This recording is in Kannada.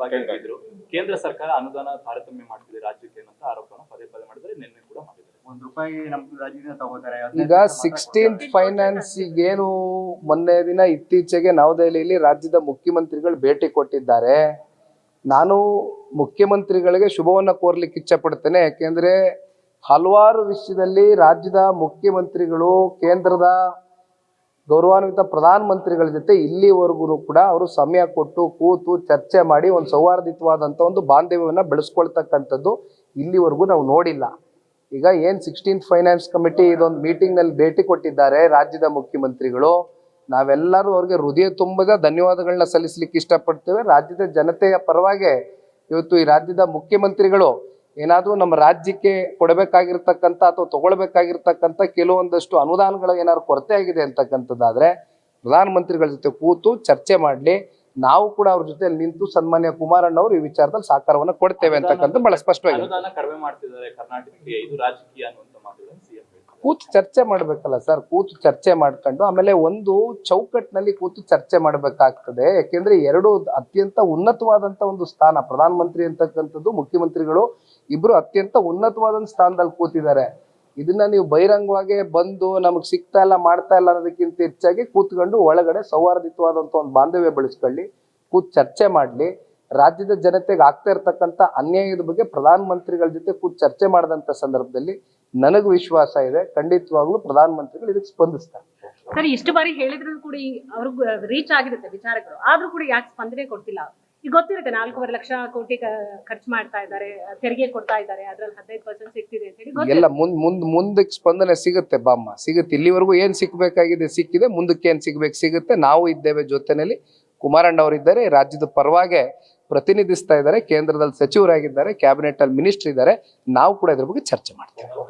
ಭಾಗಿಯಾಗಿದ್ರು ಕೇಂದ್ರ ಸರ್ಕಾರ ಅನುದಾನ ತಾರತಮ್ಯ ಮಾಡ್ತಿದೆ ರಾಜ್ಯಕ್ಕೆ ಅಂತ ಆರೋಪನ ಪದೇ ಪದೇ ಮಾಡಿದ್ರೆ ನಿನ್ನೆ ಕೂಡ ಮಾಡಿದ್ದಾರೆ. ಒಂದ್ ರೂಪಾಯಿ ನಮ್ ರಾಜ್ಯದಿಂದ ತಗೋತಾರೆ. ಈಗ ಸಿಕ್ಸ್ಟೀನ್ತ್ ಫೈನಾನ್ಸ್ ಏನು ಮೊನ್ನೆ ದಿನ ಇತ್ತೀಚೆಗೆ ನವದೆಹಲಿಯಲ್ಲಿ ರಾಜ್ಯದ ಮುಖ್ಯಮಂತ್ರಿಗಳು ಭೇಟಿ ಕೊಟ್ಟಿದ್ದಾರೆ. ನಾನು ಮುಖ್ಯಮಂತ್ರಿಗಳಿಗೆ ಶುಭವನ್ನು ಕೋರ್ಲಿಕ್ಕೆ ಇಚ್ಛೆ ಪಡ್ತೇನೆ ಯಾಕೆಂದ್ರೆ ಹಲವಾರು ವಿಷಯದಲ್ಲಿ ರಾಜ್ಯದ ಮುಖ್ಯಮಂತ್ರಿಗಳು ಕೇಂದ್ರದ ಗೌರವಾನ್ವಿತ ಪ್ರಧಾನಮಂತ್ರಿಗಳ ಜೊತೆ ಇಲ್ಲಿವರೆಗೂ ಕೂಡ ಅವರು ಸಮಯ ಕೊಟ್ಟು ಕೂತು ಚರ್ಚೆ ಮಾಡಿ ಒಂದು ಸೌಹಾರ್ದಿತವಾದಂಥ ಒಂದು ಬಾಂಧವ್ಯವನ್ನು ಬೆಳೆಸ್ಕೊಳ್ತಕ್ಕಂಥದ್ದು ಇಲ್ಲಿವರೆಗೂ ನಾವು ನೋಡಿಲ್ಲ. ಈಗ ಏನ್ ಸಿಕ್ಸ್ಟೀನ್ತ್ ಫೈನಾನ್ಸ್ ಕಮಿಟಿ ಇದೊಂದು ಮೀಟಿಂಗ್ನಲ್ಲಿ ಭೇಟಿ ಕೊಟ್ಟಿದ್ದಾರೆ ರಾಜ್ಯದ ಮುಖ್ಯಮಂತ್ರಿಗಳು. ನಾವೆಲ್ಲರೂ ಅವ್ರಿಗೆ ಹೃದಯ ತುಂಬದ ಧನ್ಯವಾದಗಳನ್ನ ಸಲ್ಲಿಸಲಿಕ್ಕೆ ಇಷ್ಟಪಡ್ತೇವೆ. ರಾಜ್ಯದ ಜನತೆಯ ಪರವಾಗಿ ಇವತ್ತು ಈ ರಾಜ್ಯದ ಮುಖ್ಯಮಂತ್ರಿಗಳು ಏನಾದ್ರೂ ನಮ್ಮ ರಾಜ್ಯಕ್ಕೆ ಕೊಡಬೇಕಾಗಿರ್ತಕ್ಕಂಥ ಅಥವಾ ತಗೊಳ್ಬೇಕಾಗಿರ್ತಕ್ಕಂಥ ಕೆಲವೊಂದಷ್ಟು ಅನುದಾನಗಳ ಏನಾದ್ರು ಕೊರತೆ ಆಗಿದೆ ಅಂತಕ್ಕಂಥದ್ದಾದ್ರೆ ಪ್ರಧಾನಮಂತ್ರಿಗಳ ಜೊತೆ ಕೂತು ಚರ್ಚೆ ಮಾಡಲಿ. ನಾವು ಕೂಡ ಅವ್ರ ಜೊತೆ ನಿಂತು ಸನ್ಮಾನ್ಯ ಕುಮಾರಣ್ಣ ಅವರು ಈ ವಿಚಾರದಲ್ಲಿ ಸಹಕಾರವನ್ನು ಕೊಡ್ತೇವೆ ಅಂತಕ್ಕಂಥ ಬಹಳ ಸ್ಪಷ್ಟವಾಗಿ ಕಡಿಮೆ ಮಾಡ್ತಿದ್ದಾರೆ ಕರ್ನಾಟಕಕ್ಕೆ. ಇದು ರಾಜಕೀಯ ಅನ್ನುವಂತ ಮಾತುಗಳನ್ನು ಕೂತು ಚರ್ಚೆ ಮಾಡ್ಬೇಕಲ್ಲ ಸರ್, ಕೂತು ಚರ್ಚೆ ಮಾಡ್ಕೊಂಡು ಆಮೇಲೆ ಒಂದು ಚೌಕಟ್ಟಿನಲ್ಲಿ ಕೂತು ಚರ್ಚೆ ಮಾಡಬೇಕಾಗ್ತದೆ. ಯಾಕೆಂದ್ರೆ ಎರಡು ಅತ್ಯಂತ ಉನ್ನತವಾದಂತ ಒಂದು ಸ್ಥಾನ, ಪ್ರಧಾನಮಂತ್ರಿ ಅಂತಕ್ಕಂಥದ್ದು, ಮುಖ್ಯಮಂತ್ರಿಗಳು ಇಬ್ರು ಅತ್ಯಂತ ಉನ್ನತವಾದ ಸ್ಥಾನದಲ್ಲಿ ಕೂತಿದ್ದಾರೆ. ಇದನ್ನ ನೀವು ಬಹಿರಂಗವಾಗಿ ಬಂದು ನಮಗೆ ಸಿಗ್ತಾ ಇಲ್ಲ, ಮಾಡ್ತಾ ಇಲ್ಲ ಅನ್ನೋದಕ್ಕಿಂತ ಹೆಚ್ಚಾಗಿ ಕೂತ್ಕೊಂಡು ಒಳಗಡೆ ಸೌಹಾರ್ದಿತವಾದಂತ ಒಂದು ಬಾಂಧವ್ಯ ಬೆಳೆಸ್ಕೊಳ್ಳಿ, ಕೂತ್ ಚರ್ಚೆ ಮಾಡ್ಲಿ. ರಾಜ್ಯದ ಜನತೆಗೆ ಆಗ್ತಾ ಇರ್ತಕ್ಕಂಥ ಅನ್ಯಾಯದ ಬಗ್ಗೆ ಪ್ರಧಾನಮಂತ್ರಿಗಳ ಜೊತೆ ಕೂತ್ ಚರ್ಚೆ ಮಾಡಿದಂಥ ಸಂದರ್ಭದಲ್ಲಿ ನನಗೆ ವಿಶ್ವಾಸ ಇದೆ ಖಂಡಿತವಾಗ್ಲೂ ಪ್ರಧಾನಮಂತ್ರಿಗಳು ಇದಕ್ಕೆ ಸ್ಪಂದಿಸ್ತಾರೆ. ಸರ್ ಇಷ್ಟು ಬಾರಿ ಹೇಳಿದ್ರು ಕೂಡ ಅವ್ರಿಗೆ ರೀಚ್ ಆಗಿರುತ್ತೆ ವಿಚಾರಗಳು. ಆದ್ರೂ ಕೂಡ ಯಾಕೆ ಸ್ಪಂದನೆ ಕೊಡ್ತಿಲ್ಲ? ಈಗ ಗೊತ್ತಿರುತ್ತೆ ನಾಲ್ಕೂವರೆ ಲಕ್ಷ ಕೋಟಿ ಖರ್ಚು ಮಾಡ್ತಾ ಇದ್ದಾರೆ ತೆರಿಗೆ ಕೊಡ್ತಾ ಇದ್ದಾರೆ ಅದ್ರಲ್ಲಿ ಹದಿನೈದು ಪರ್ಸೆಂಟ್ ಸಿಕ್ತಿದೆ ಅಂತ ಹೇಳಿ ಎಲ್ಲ ಮುಂದ್ ಮುಂದ್ ಮುಂದಕ್ಕೆ ಸ್ಪಂದನೆ ಸಿಗುತ್ತೆ ಬಾಮ್ಮ. ಸಿಗುತ್ತೆ. ಇಲ್ಲಿವರೆಗೂ ಏನ್ ಸಿಕ್ಬೇಕಾಗಿದೆ ಸಿಕ್ಕಿದೆ. ಮುಂದಕ್ಕೆ ಏನ್ ಸಿಗ್ಬೇಕು ಸಿಗುತ್ತೆ. ನಾವು ಇದ್ದೇವೆ ಜೊತೆನಲ್ಲಿ ಕುಮಾರಣ್ಣ ಅವರಿದ್ದಾರೆ ರಾಜ್ಯದ ಪರವಾಗಿ ಪ್ರತಿನಿಧಿಸ್ತಾ ಇದ್ದಾರೆ. ಕೇಂದ್ರದಲ್ಲಿ ಸಚಿವರಾಗಿದ್ದಾರೆ. ಕ್ಯಾಬಿನೆಟ್ ಅಲ್ಲಿ ಮಿನಿಸ್ಟರ್ ಇದ್ದಾರೆ. ನಾವು ಕೂಡ ಇದ್ರ ಬಗ್ಗೆ ಚರ್ಚೆ ಮಾಡ್ತೇವೆ.